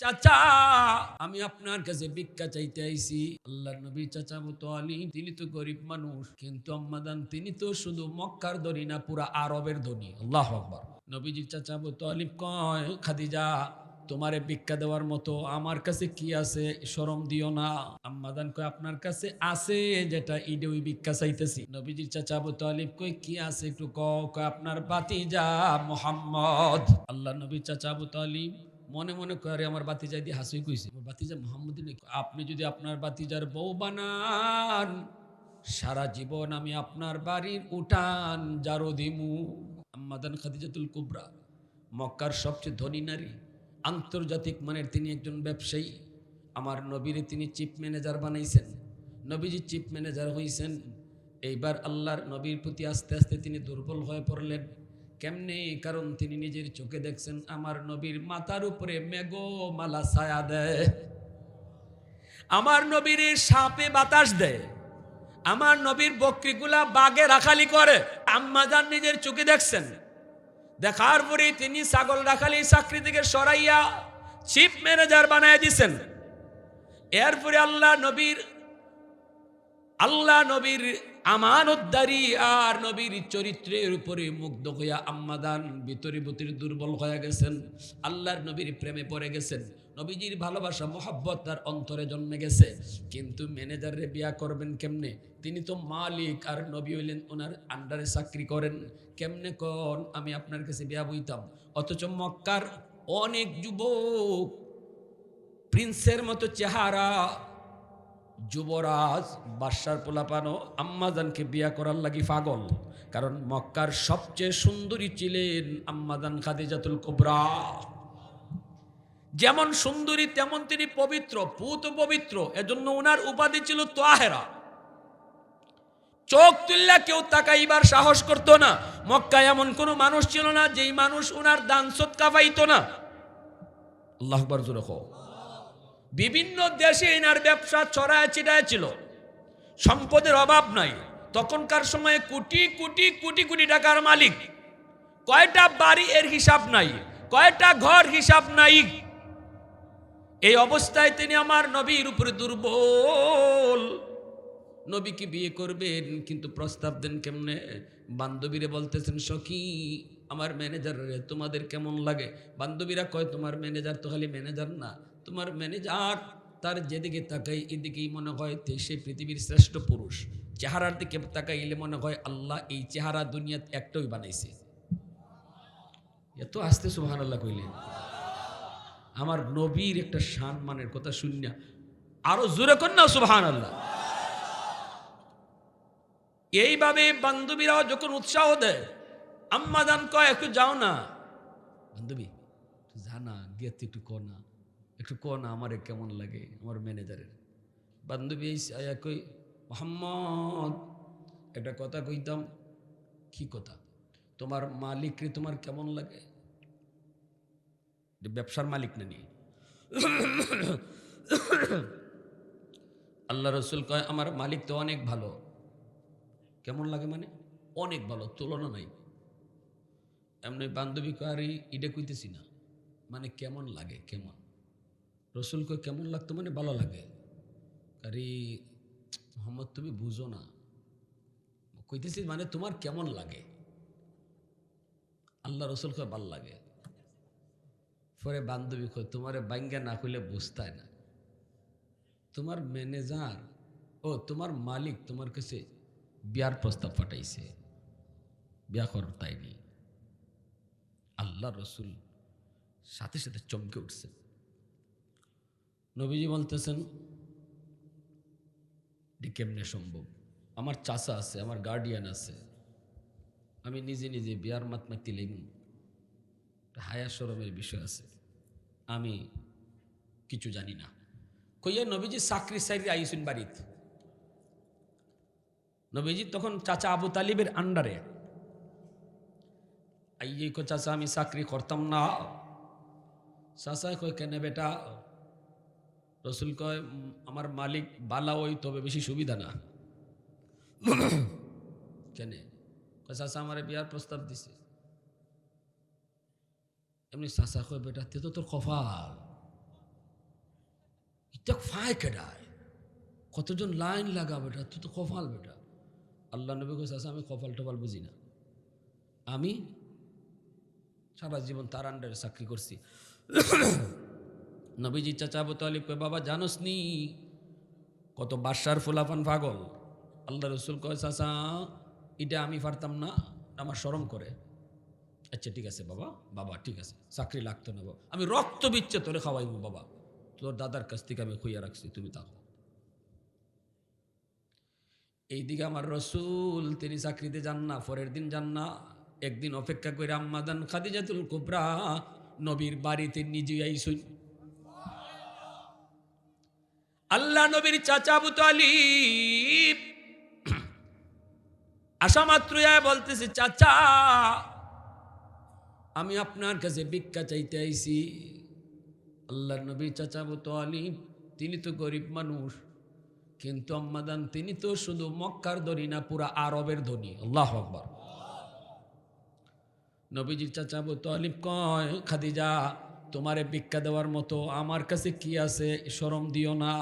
চাচা, আমি আপনার কাছে ভিক্ষা চাইতে নবী চাচা মতো আলী, তিনি তো গরিব মানুষ, কিন্তু আম্মাদান, তিনি তো শুধু মক্কার না, পুরা আরবের ধনী। আল্লাহ আকবর। চাচা মতো আলিফ কয়, খাদিজা, তোমারে ভিক্ষা দেওয়ার মতো আমার কাছে কি আছে? শরম দিও না। আম্মাদান কয়, আপনার কাছে আছে যেটা, ইডে ওই ভিক্ষা চাইতেছি। নবীজির চাচা আবু তালিব কই কি আছে একটু কয়, আপনার বাতিজা মোহাম্মদ। আল্লাহ নবীর চাচা আবু তালিব মনে মনে করে আমার বাতিজা দিয়ে হাসি কইছে আমার বাতিজা মোহাম্মদ আপনি যদি আপনার বাতিজার বউ বানান, সারা জীবন আমি আপনার বাড়ির উঠান জারো দিমু। আম্মাদান খাদিজাতুল কুবরা, মক্কার সবচেয়ে ধনী নারী, আন্তর্জাতিক মানের তিনি একজন ব্যবসায়ী। আমার নবীরে তিনি চিফ ম্যানেজার বানাইছেন। নবীজি চিফ ম্যানেজার হয়েছেন এইবার আল্লাহর নবীর প্রতি আস্তে আস্তে তিনি দুর্বল হয়ে পড়লেন। কেমনে কারণ তিনি নিজের চোখে দেখছেন? আমার নবীর মাথার উপরে মেঘো মালা ছায়া দেয়। আমার নবীর সাপে বাতাস দেয়। আমার নবীর বকরিগুলা বাগে রাখালি করে। আম্মাজান নিজের চোখে দেখছেন। দেখার পরে তিনি ছাগল রাখালি চাকরি থেকে সরাইয়া চিফ ম্যানেজার বানায় দিছেন। এরপরে আল্লাহ নবীর আল্লাহ নবীর আমানতদারি আর নবীর চরিত্রের উপরে মুগ্ধ হইয়া আম্মাদান ভিতরে ভিতরে দুর্বল হয়ে গেছেন, আল্লাহর নবীর প্রেমে পড়ে গেছেন, নবীজির ভালোবাসা, মোহাব্বত তার অন্তরে জন্মে গেছে। কিন্তু ম্যানেজারে বিয়া করবেন কেমনে? তিনি তো মালিক আর নবী হইলেন ওনার আন্ডারে চাকরি করেন। কেমনে কন? আমি আপনার কাছে বিয়া বইতাম। অথচ মক্কার অনেক যুবক প্রিন্সের মতো চেহারা যুবরাজ, বাদশার পোলাপানো আম্মাদানকে বিয়া করার লাগি পাগল। কারণ মক্কার সবচেয়ে সুন্দরী ছিলেন আম্মাদান খাদিজাতুল কুবরা। যেমন সুন্দরী, তেমন তিনি পবিত্র, পুত পবিত্র। এজন্য ওনার উপাধি ছিল তোয়াহেরা চোখ তুললা কেউ তাকাইবার সাহস করতো না। মক্কায় এমন কোনো মানুষ ছিল না যেই মানুষ ওনার দান সৎকা পাইতো না। আল্লাহ আকবার জোরে হোক বিভিন্ন দেশে এনার ব্যবসা ছড়ায় ছিটায় ছিল। সম্পদের অভাব নাই। তখনকার সময়ে কোটি কোটি কোটি কোটি টাকার মালিক। কয়টা বাড়ি এর হিসাব নাই, কয়টা ঘর হিসাব নাই। এই অবস্থায় তিনি আমার নবীর উপরে দুর্বল। নবীকে বিয়ে করবেন, কিন্তু প্রস্তাব দেন কেমনে? বান্ধবীরে বলতেছেন, সখী, আমার ম্যানেজার তোমাদের কেমন লাগে? বান্ধবীরা কয়, তোমার ম্যানেজার তো খালি ম্যানেজার না। তোমার ম্যানেজার তার যেদিকে তাকাই, এদিকেই মনে হয় সে পৃথিবীর শ্রেষ্ঠ পুরুষ। চেহারার দিকে তাকাইলে মনে হয় আল্লাহ এই চেহারা দুনিয়াত একটাই বানাইছে। এত আস্তে সুহান আল্লাহ কইলেন। আমার নবীর একটা সম্মানের কথা শুনিয়া আরও জোরে কর না সুবহান আল্লাহ এইভাবে বান্ধবীরাও যখন উৎসাহ দেয়, আম্মা দান কয়, একটু যাও না। বান্ধবী জানা গিয়ে একটু ক না। একটু ক না আমার কেমন লাগে, আমার ম্যানেজারের। বান্ধবী এই আয়া কই, মোহাম্মদ, একটা কথা কইতাম। কি কথা? তোমার মালিককে তোমার কেমন লাগে? ব্যবসার মালিক না নিয়ে। আল্লাহ রসুল কয়, আমার মালিক তো অনেক ভালো। কেমন লাগে মানে? অনেক ভালো, তুলনা নাই। এমনি বান্ধবী কয়, আর ইডে কইতেছি না। মানে কেমন লাগে, কেমন? রসুল কয় কেমন লাগতো মানে ভালো লাগে। কারি মোহাম্মদ, তুমি বুঝো না। কইতেছি মানে তোমার কেমন লাগে? আল্লাহ রসুল কয় ভালো লাগে। পরে বান্ধবী কয়, তোমারে বাঙ্গা না কইলে বুঝতায় না। তোমার ম্যানেজার, ও, তোমার মালিক তোমার কাছে বিয়ার প্রস্তাব পাঠাইছে। বিয়া কর তাইনি আল্লাহ রসুল সাথে সাথে চমকে উঠছে। নবীজি বলতেছেন, এটি কেমনে সম্ভব? আমার চাচা আছে, আমার গার্ডিয়ান আছে। আমি নিজে নিজে বিয়ার মাতমা তিলেম হায়া সরমের বিষয় আছে। আমি কিছু জানি না। কইয়া নবীজি চাকরি সাইরি আইসুন বাড়িতে। নবীজি তখন চাচা আবু তালিবের আন্ডারে আইয়ে কো চাচা, আমি চাকরি করতাম না। চাচা কয়, কেন বেটা? রসুল কয় আমার মালিক বালা ওই, তবে বেশি সুবিধা না। কেন? কয়, চাচা, আমার বিয়ার প্রস্তাব দিছে। এমনি চাচা কয়, বেটা, তে তো তোর কফাল দেখ ফায় কেডায়? কতজন লাইন লাগা বেটা তুই তো কফাল বেটা। আল্লাহ নবী কোস আছে আমি কফাল টপাল বুঝি না। আমি সারা জীবন তার আন্ডারে চাকরি করছি। নবীজি চাচা আবু তালিব কয়, বাবা জানোস নি কত বাদশার ফুলাফান পাগল? আল্লাহ রসুল কয়, চাচা, এটা আমি পারতাম না আমার শরম করে। আচ্ছা ঠিক আছে বাবা বাবা, ঠিক আছে, চাকরি লাগতো না বাবা, আমি রক্ত বিচ্ছে তোরে খাওয়াইবো বাবা, তোর দাদার কাছ থেকে আমি খুইয়া রাখছি, তুমি থাকো। এইদিকে আমার রসুল, তিনি চাকরিতে যান না, পরের দিন যান না, একদিন অপেক্ষা করে আম্মাদান খাদিজাতুল কুবরা, নবীর বাড়িতে নিজে আইসুন। আল্লাহ নবীর চাচা আবু তালিব। মাত্র বলতেছে, চাচা, আমি আপনার কাছে ভিক্ষা চাইতে আইছি। আল্লাহ নবী চাচা আবু তিনি তো গরিব মানুষ, কিন্তু আম্মাদান, তিনি তো শুধু মক্কার ধনী না, পুরা আরবের ধনী। আল্লাহ আকবর। নবীজির চাচা আবু কয়, খাদিজা তোমারে ভিক্ষা দেওয়ার মতো আমার কাছে কি আছে? শরম দিও না।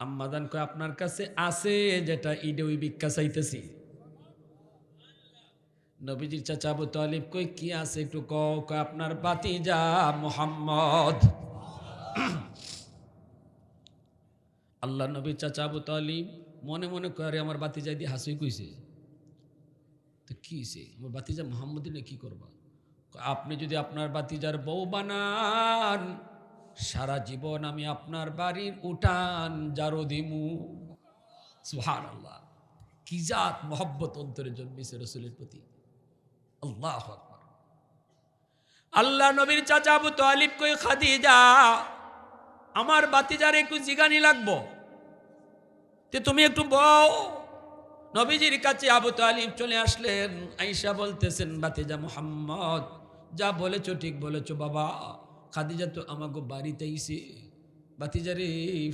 আম্মাদান কয়, আপনার কাছে আছে যেটা, ইডে ওই ভিক্ষা চাইতেছি। নবীজির চাচা আবু তালিব কই কি আছে একটু কয়, আপনার বাতিজা মোহাম্মদ। আল্লাহ নবী চাচা আবু তালিব মনে মনে করে আমার বাতিজা দিয়ে হাসি কইছে তো কি হইছে? আমার বাতিজা মোহাম্মদিনে কি করবা? আপনি যদি আপনার বাতিজার বউ বানান, সারা জীবন আমি আপনার বাড়ির উঠান জারো দিমু। সুহান আল্লাহ কি জাত মহব্বত অন্তরে জন্মেছে রসুলের প্রতি। আল্লাহ আল্লাহ নবীর চাচা আবু তালিব কই, খাদিজা, আমার বাতিজার একটু জিগানি লাগবো। তে তুমি একটু বও নবীজির কাছে আবু তালিব চলে আসলেন আইসা বলতেছেন বাতিজা মোহাম্মদ যা বলেছ, ঠিক বলেছ। বাবা, খাদিজা তো আমাকে বাড়িতে আইসে বাতিজা রে,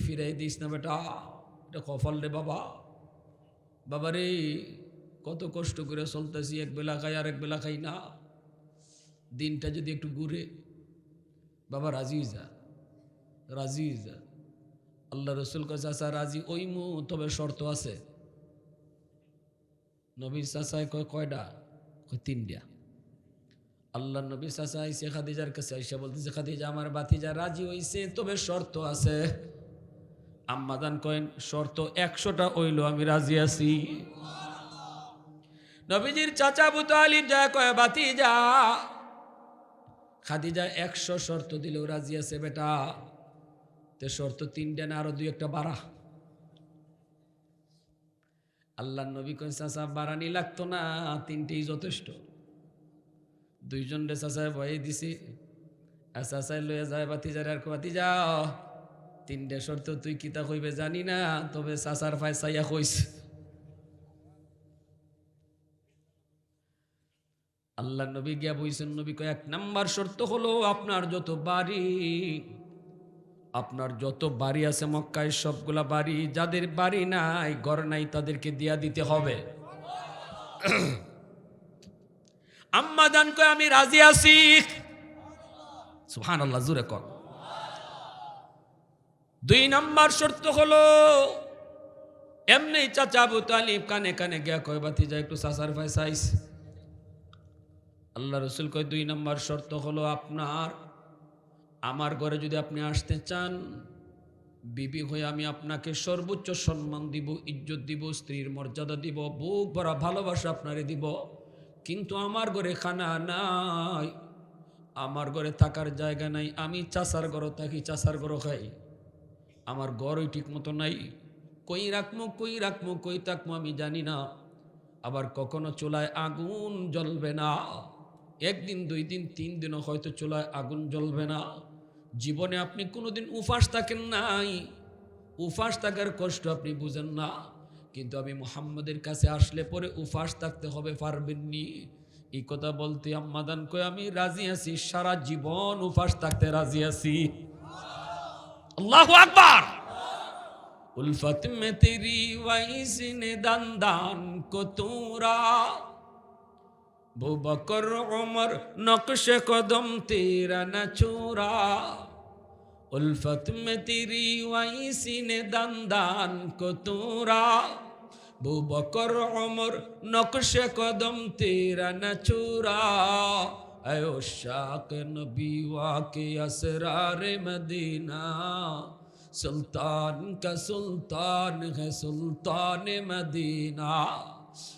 ফিরাই দিস না বেটা, এটা কফল রে বাবা। বাবা রে, কত কষ্ট করে চলতেছি, এক বেলা খাই আর এক বেলা খাই না। দিনটা যদি একটু ঘুরে। বাবা, রাজি যা রাজি যা। আল্লাহ রসুল কাছে আসা রাজি ওই মু তবে শর্ত আছে। নবীর চাচায় কয় কয়টা কয় তিনটা আল্লাহ নবীর চাচা আইসে খাদিজার কাছে আইসা বলতেছে খাদিজা, আমার বাতিজা রাজি হইছে, তবে শর্ত আছে। আম্মাদান কয়েন শর্ত একশোটা হইল, আমি রাজি আছি। নবীজির চাচা আবু তালিব যা কয় বাতিজা খাদিজা একশো শর্ত দিলেও রাজি আছে বেটা। তে শর্ত তিনটা না আরও দুই একটা বাড়া। আল্লাহ নবী কই চাচা বাড়ানি লাগতো না, তিনটেই যথেষ্ট। দুইজন রে চাচায় ভয়ে দিছি। আর চাচায় লইয়া যায় বাতিজারে আর বাতি যাও তিনটে শর্ত তুই কিতা কইবে জানি না, তবে চাচার ফাই চাইয়া কইস আল্লাহ নবী গিয়া বইছেন, নবী কয়, এক নাম্বার শর্ত হলো আপনার যত বাড়ি, আপনার যত বাড়ি আছে মক্কায়, সবগুলা বাড়ি যাদের বাড়ি নাই, ঘর নাই, তাদেরকে দিয়া দিতে হবে। আম্মা দান কয়, আমি রাজি আছি। সুহান আল্লাহ জুরে কর। দুই নাম্বার শর্ত হলো এমনি চাচা আবু তালিব কানে কানে গিয়া কয়, বাতি যায় একটু সাসার ভাই সাইস আল্লাহ রসুল কয়, দুই নাম্বার শর্ত হলো আপনার, আমার ঘরে যদি আপনি আসতে চান, বিবি হয়ে আমি আপনাকে সর্বোচ্চ সম্মান দিব, ইজ্জত দিব, স্ত্রীর মর্যাদা দিব, বুক ভরা ভালোবাসা আপনারে দিব। কিন্তু আমার ঘরে খানা নাই, আমার ঘরে থাকার জায়গা নাই, আমি চাষার ঘরও থাকি, চাষার ঘরও খাই। আমার ঘরই ঠিক মতো নাই। কই রাখমো কই রাখমো, কই থাকমো আমি জানি না। আবার কখনো চুলায় আগুন জ্বলবে না। একদিন, দুই দিন, তিন দিনও হয়তো চুলায় আগুন জ্বলবে না। জীবনে আপনি কোনোদিন উপাস থাকেন নাই। উপাস থাকার কষ্ট আপনি বুঝেন না। কিন্তু আমি মুহাম্মাদের কাছে আসলে পরে উপাস থাকতে হবে, পারবেননি। এই কথা বলতে আম্মাদান কয়ে, আমি রাজি আছি, সারা জীবন উপাস থাকতে রাজি আছি। আল্লাহ আকবার! উলফত মে তেরি নে দান দান কো তুরা বকর, ওমর, নকশে কদম তেরা না চোরা उल्फत में तेरी वही सीने दंदान को तूरा बू बकर उमर नक्श कदम तेरा न चूरा अयो शाक नबी वाके असरार मदीना सुल्तान का सुल्तान है सुल्तान मदीना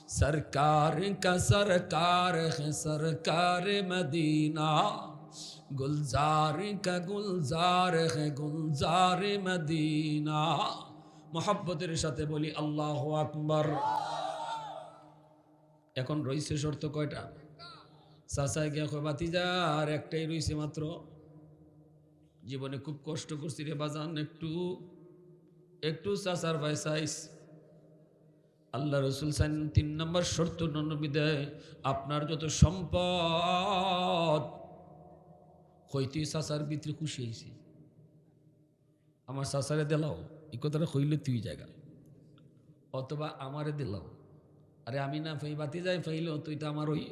सरकार का सरकार है सरकार मदीना গুলজার کا گلزار ہے گلزار مدینہ মোহাব্বতের সাথে বলি আল্লাহ আকবর। এখন রইছে শর্ত কয়টা? চাচায় গিয়া কয় বাতিজা আর একটাই রইছে মাত্র। জীবনে খুব কষ্ট করছি রে বাজান, একটু একটু চাচার ভাই সাইস আল্লাহ রসুল সাইন তিন নম্বর শর্ত নবী দেয়, আপনার যত সম্পদ হইতে চাচার ভিতরে খুশি হয়েছি আমার চাচারে দিলাও, এই কথাটা হইলে তুই জায়গা অথবা আমারে দিলাও। আরে আমি না ফাই বাতি যাই ফাইল তুই তো আমার ওই।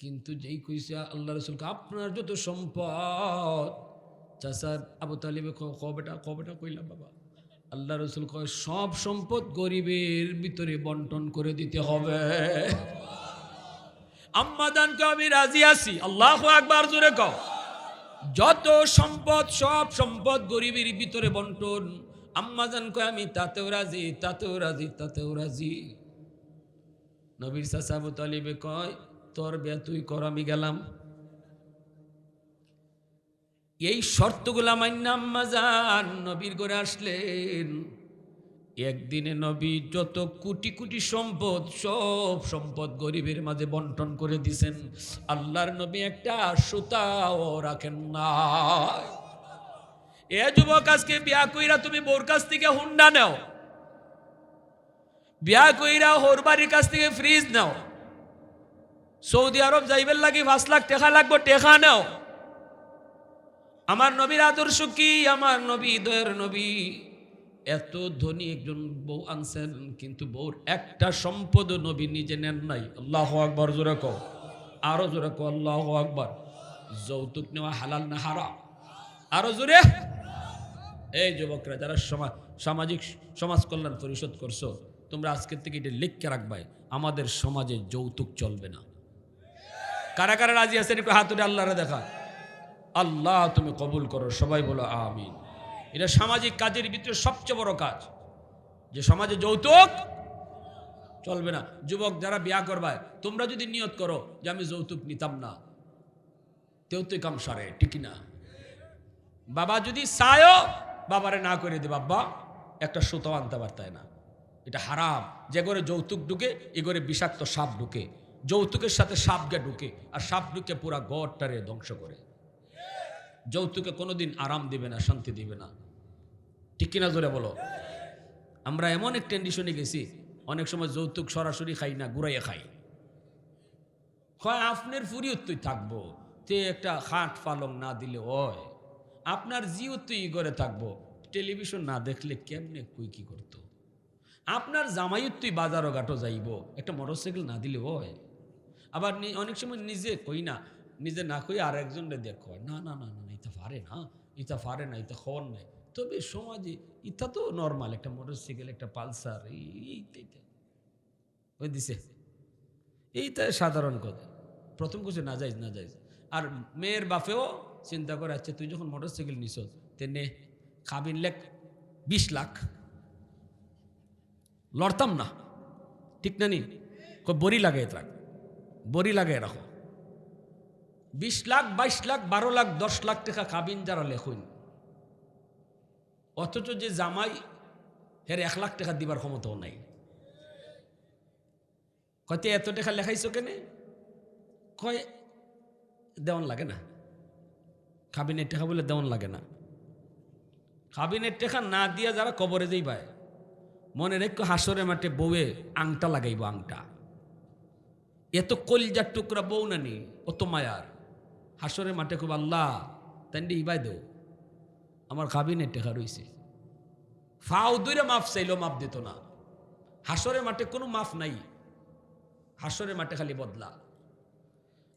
কিন্তু যেই কইছে আল্লাহ রসুলকে, আপনার যত সম্পদ। চাচার আবু তালিবে ক বেটা ক বেটা কইলাম বাবা। আল্লাহ রসুল কয়, সব সম্পদ গরিবের ভিতরে বন্টন করে দিতে হবে। আম্মাদানকে আমি রাজি আছি। আল্লাহ একবার জোরে কও। যত সম্পদ, সব সম্পদ গরিবের ভিতরে বন্টন। আম্মাজান কয় আমি তাতেও রাজি তাতেও রাজি তাতেও রাজি। নবীর সাসাবু তালিবে কয়, তোর বিয়া তুই কর, আমি গেলাম। এই শর্তগুলা মান্য আম্মাজান নবীর করে আসলেন। একদিনে নবী যত কোটি কোটি সম্পদ, সব সম্পদ গরিবের মাঝে বন্টন করে দিছেন। আল্লাহর নবী একটা সুতাও রাখেন না। এ যুবক আজকে বিয়া কইরা তুমি বোর কাছ থেকে হুন্ডা নাও। বিয়া কইরা হোর বাড়ির কাছ থেকে ফ্রিজ নাও। সৌদি আরব যাইবেন লাগি পাঁচ লাখ টেকা লাগবে, টেকা নাও। আমার নবীর আদর্শ কি? আমার নবী, দয়ের নবী। এত ধনী একজন বউ আনছেন, কিন্তু বউর একটা সম্পদ নবী নিজে নেন নাই। আল্লাহ আকবর জোরে কও। আরও জোরে কও, আল্লাহ আকবর। যৌতুক নেওয়া হালাল না হারা আরও জোরে। এই যুবকরা, যারা সমাজ সামাজিক সমাজ কল্যাণ পরিষদ করছ, তোমরা আজকের থেকে এটা লিখকে রাখবাই। আমাদের সমাজে যৌতুক চলবে না। কারা কারা রাজি আছেন, একটু হাতুরে আল্লাহরে দেখা আল্লাহ তুমি কবুল করো, সবাই বলো আমিন। এটা সামাজিক কাজের ভিতরে সবচেয়ে বড় কাজ। যে সমাজে যৌতুক চলবে না। যুবক যারা বিয়া করবায়, তোমরা যদি নিয়ত করো যে আমি যৌতুক নিতাম না, তেও তুই কাম সারে, ঠিকই না? বাবা যদি চায়ও, বাবারে না করে দে বাবা একটা সুতো আনতে পারতায় না। এটা হারাম। যে করে যৌতুক ঢুকে, এ করে বিষাক্ত সাপ ঢুকে। যৌতুকের সাথে সাপকে ঢুকে, আর সাপ ঢুকে পুরা গড়টারে ধ্বংস করে। যৌতুকে কোনোদিন আরাম দিবে না, শান্তি দিবে না। ঠিক কিনা জোরে বলো। আমরা এমন এক কন্ডিশনে গেছি, অনেক সময় যৌতুক সরাসরি খাই না গুড়াইয়া খাই। হয় আপনার ফুরিয়ত তুই থাকব, তে একটা খাট পালং না দিলে হয়। আপনার জিও তুই করে থাকব টেলিভিশন না দেখলে কেমনে কুই কি করতো? আপনার জামাইত তুই বাজারও ঘাটো যাইব, একটা মোটরসাইকেল না দিলে হয়। আবার অনেক সময় নিজে কই না, নিজে না কই আর একজনরে দেখো না না না না ইতা পারে না ইতা পারে না ইতা খবর নাই। তবে সমাজে ইতা তো নর্মাল একটা মোটরসাইকেল একটা পালসার, এই এইটা। ওই দিছে। এইটা সাধারণ কথা। প্রথম কিছু না যাইজ না যাইজ। আর মেয়ের বাপেও চিন্তা করে আচ্ছা তুই যখন মোটরসাইকেল নিছ, তেনে খাবিন লেখ বিশ লাখ। লড়তাম না। ঠিক না নি? বড়ি লাগাই থাক বড়ি লাগাই রাখো। বিশ লাখ, বাইশ লাখ, বারো লাখ, দশ লাখ টাকা খাবিন যারা লেখুন অথচ যে জামাই, হের এক লাখ টাকা দিবার ক্ষমতাও নাই। কয়তে এত টাকা লেখাইছো কেনে? কয়, দেওয়ান লাগে না। খাবিনের টাকা বলে দেওয়ান লাগে না। খাবিনের টাকা না দিয়া যারা কবরে যেই পায় মনে রেখো হাসরে মাঠে বউয়ে আংটা লাগাইব আংটা। এত কলজার টুকরা বউ নানি, অত মায়ার। হাসরে মাঠে খুব আল্লাহ তাই ইবাই দেও আমার কাবিনের টেকা রইছে ফাও দুইরে মাফ চাইলেও মাফ দিত না। হাসরে মাঠে কোনো মাফ নাই। হাসরে মাঠে খালি বদলা।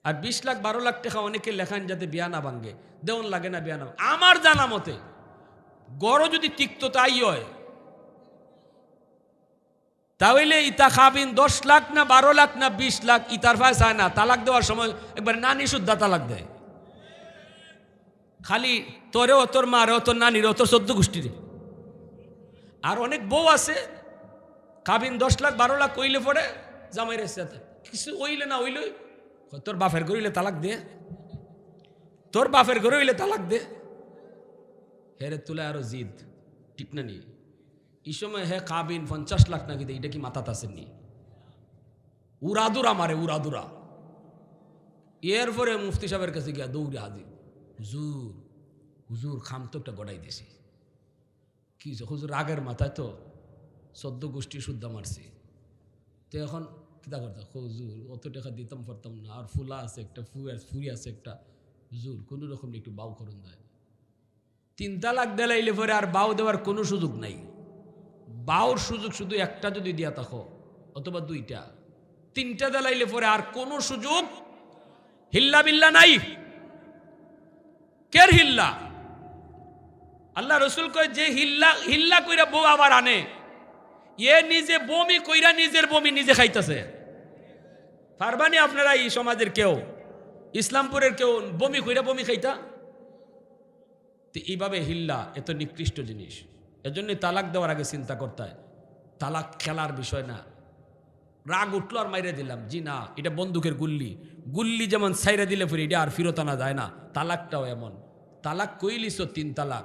আর বিশ লাখ, বারো লাখ টাকা অনেকে লেখান যাতে বিয়া না ভাঙ্গে দেওয়ান লাগে না বিয়া না আমার জানা মতে, গড় যদি তিক্ত তাই হয়, তাহলে ইতা খাবিন দশ লাখ না বারো লাখ না বিশ লাখ, ইতার ফায় চায় না। তালাক দেওয়ার সময় একবার নানি শুদ্ধা তালাক দেয়। খালি তোরে তোরেও তোর মারেও তোর নানিরও তোর চোদ্দ গোষ্ঠীরে। আর অনেক বউ আছে, কাবিন দশ লাখ, বারো লাখ কইলে পরে জামাই রেসে কিছু ওইলে না ওইলে তোর বাপের গড়িলে তালাক দে। তোর বাপের ঘরে হইলে তালাক দে। হেরে তুলে আরও জিদ। ঠিক না নি? এই সময় হে কাবিন পঞ্চাশ লাখ নাকি দে, এটা কি মাথা মাথাত আসেনি উরাদুরা মারে উরাদুরা এরপরে মুফতি সাহেবের কাছে গিয়া দৌড়ে হাজির। হুজুর হুজুর খাম তো একটা গড়াই দিছি কি হুজুর আগের মাথায় তো সদ্য গোষ্ঠী শুদ্ধ মারছি। তো এখন কিতা করতে? হুজুর, অত টাকা দিতাম পারতাম না, আর ফুলা আছে একটা ফুয়ে ফুরি আছে একটা। হুজুর, কোনো রকম একটু বাউ করুন দেয় তিন তালাক দেলাইলে পরে আর বাউ দেওয়ার কোনো সুযোগ নাই। বাউর সুযোগ শুধু একটা যদি দিয়া থাকো, অথবা দুইটা। তিনটা দেলাইলে পরে আর কোনো সুযোগ হিল্লা বিল্লা নাই। কের হিল্লা? আল্লাহ রসুল কয়, যে হিল্লা হিল্লা কইরা বউ আবার আনে, এ নিজে বমি কইরা নিজের বমি নিজে খাইতেছে। পারবানি আপনারা এই সমাজের কেউ, ইসলামপুরের কেউ বমি কইরা বমি খাইতা? তো এইভাবে হিল্লা এত নিকৃষ্ট জিনিস। এজন্য তালাক দেওয়ার আগে চিন্তা করতে হয়। তালাক খেলার বিষয় না। রাগ উঠল আর মাইরে দিলাম। জি না, এটা বন্দুকের গুল্লি। গুল্লি যেমন সাইরে দিলে ফিরে এটা আর ফিরত আনা যায় না। তালাকটাও এমন। তালাক কইলিস তিন তালাক।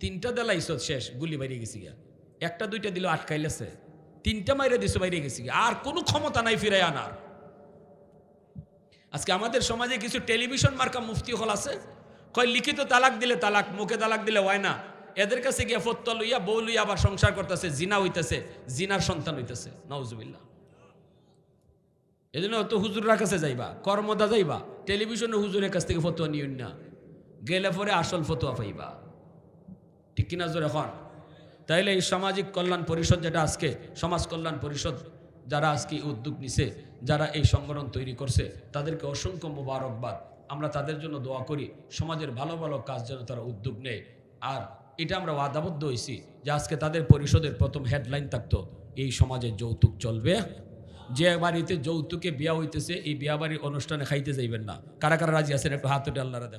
তিনটা দেলাইছ শেষ, গুলি বাইরে গেছি গিয়া। একটা, দুইটা দিল আটকাইলেছে। তিনটা মাইরে দিছ, বাইরে গেছি গিয়া। আর কোনো ক্ষমতা নাই ফিরে আনার। আজকে আমাদের সমাজে কিছু টেলিভিশন মার্কা মুফতি হল আছে। কয়, লিখিত তালাক দিলে তালাক, মুখে তালাক দিলে হয় না। এদের কাছে গিয়া ফত্তা লইয়া, বউ লইয়া আবার সংসার করতেছে, জিনা হইতেছে, জিনার সন্তান হইতেছে। নওজুবিল্লাহ এই জন্য অত হুজুরের কাছে যাইবা, কর্মদা যাইবা, টেলিভিশনে হুজুরের কাছ থেকে ফতোয়া নিও না, গেলে পরে আসল ফতোয়া পাইবা। ঠিক কিনা জোর এখন তাইলে এই সামাজিক কল্যাণ পরিষদ যেটা আজকে, সমাজ কল্যাণ পরিষদ যারা আজকে উদ্যোগ নিছে, যারা এই সংগঠন তৈরি করছে, তাদেরকে অসংখ্য মোবারকবাদ। আমরা তাদের জন্য দোয়া করি, সমাজের ভালো ভালো কাজ যেন তারা উদ্যোগ নেয়। আর এটা আমরা ওয়াদাবদ্ধ হয়েছি যে আজকে তাদের পরিষদের প্রথম হেডলাইন থাকতো, এই সমাজে যৌতুক চলবে। যে বাড়িতে যৌতুকে বিয়া হইতেছে, এই বিয়া বাড়ির অনুষ্ঠানে খাইতে যাইবেন না। কারা কারা রাজি আছেন একটু হাত আল্লাহরা